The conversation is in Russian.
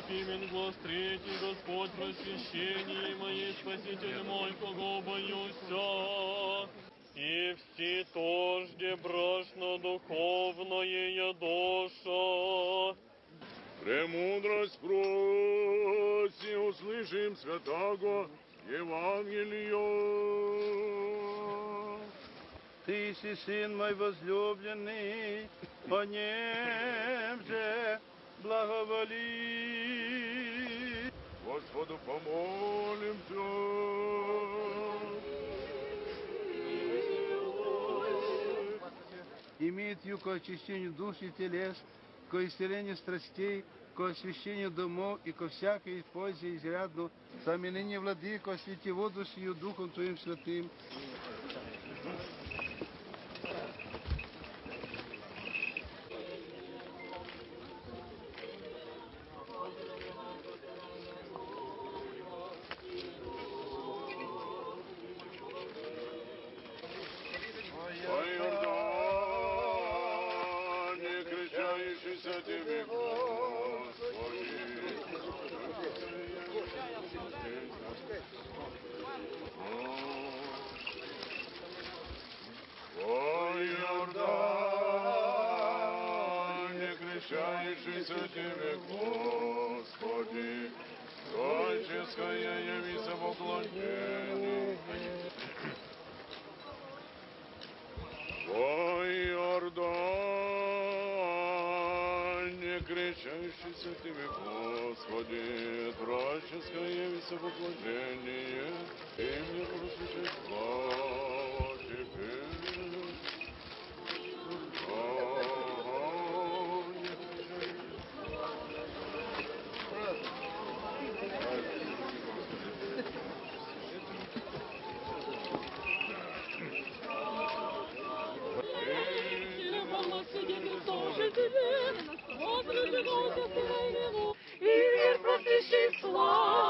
высокий имен глаз третий, Господь просвящение мое, Спаситель мой, кого боюся. И все тожде брашно духовное я душа. Премудрость проси, услышим святаго Евангелия. Ты си сын мой возлюбленный, о нем же благоволи. Господу помолимся. Имеет ю ко очищению душ и телес, ко исцелению страстей, ко освящению домов и ко всякой пользе изрядно, сами ныне владыко, освети воду сию Духом Твоим Святым, кричающийся тебе, Господи. По Иордане, кричающийся тебе, Господи, Кричащийся тебе, Господи, траческое явится поклонение, и мне просвещать It's.